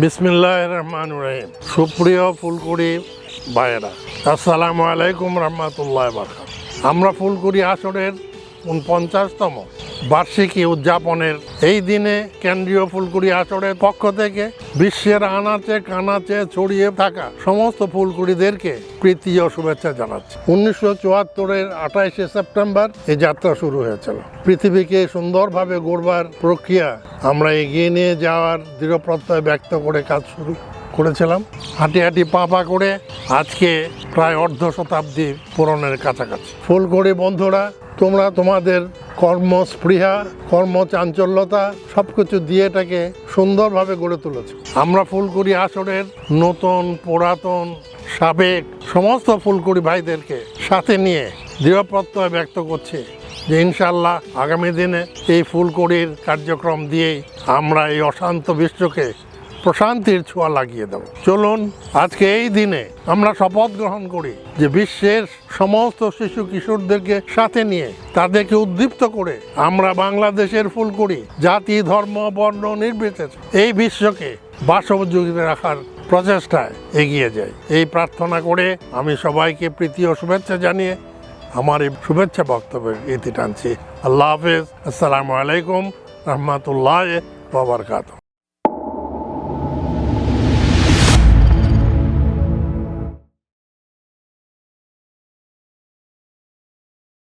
বিসমিল্লাহ রহমান রহিম। সুপ্রিয় ফুলকুড়ি ভাইয়েরা আসসালামু আলাইকুম রহমতুল্লাহ বারকাত আমরা ফুলকুড়ি আসরের উনপঞ্চাশতম বার্ষিকী উদযাপনের এই দিনে কেন্দ্রীয় ফুলকুড়ি আসরের পক্ষ থেকে বিশ্বের আনাচে কানাচে ছড়িয়ে থাকা সমস্ত ফুলকুড়িদেরকে প্রীতি শুভেচ্ছা জানাচ্ছি। উনিশশো চুয়াত্তরের আঠাইশে সেপ্টেম্বর এই যাত্রা শুরু হয়েছিল। পৃথিবীকে সুন্দরভাবে গড়বার প্রক্রিয়া আমরা এগিয়ে নিয়ে যাওয়ার দৃঢ় প্রত্যয় ব্যক্ত করে কাজ শুরু করেছিলাম। হাঁটি হাঁটি পা পা করে আজকে প্রায় অর্ধ শতাব্দী পূরণের কাছাকাছি। ফুলকড়ি বন্ধুরা, তোমরা তোমাদের কর্মস্পৃহা, কর্মচাঞ্চল্যতা সব কিছু দিয়ে এটাকে সুন্দরভাবে গড়ে তুলেছে। আমরা ফুলকুড়ি আসরের নতুন, পুরাতন, সাবেক সমস্ত ফুলকুড়ি ভাইদেরকে সাথে নিয়ে দৃঢ় প্রত্যয় ব্যক্ত করছি যে ইনশাল্লাহ আগামী দিনে এই ফুলকুড়ির কার্যক্রম দিয়েই আমরা এই অশান্ত বিশ্বকে প্রশান্তির ছোঁয়া লাগিয়ে দেব। চলুন, আজকে এই দিনে আমরা শপথ গ্রহণ করি যে বিশ্বের সমস্ত শিশু কিশোরদেরকে সাথে নিয়ে তাদেরকে উদ্দীপ্ত করে আমরা বাংলাদেশের ফুলকুড়ি জাতি, ধর্ম, বর্ণ নির্বিশেষে এই বিশ্বকে বাসযোগী রাখার প্রচেষ্টায় এগিয়ে যাই। এই প্রার্থনা করে আমি সবাইকে প্রীতি ও শুভেচ্ছা জানিয়ে আমার এই শুভেচ্ছা বক্তব্যের ইতি টানছি। আল্লাহ হাফেজ। আসসালামু আলাইকুম রহমতুল্লাহ বাবরকাত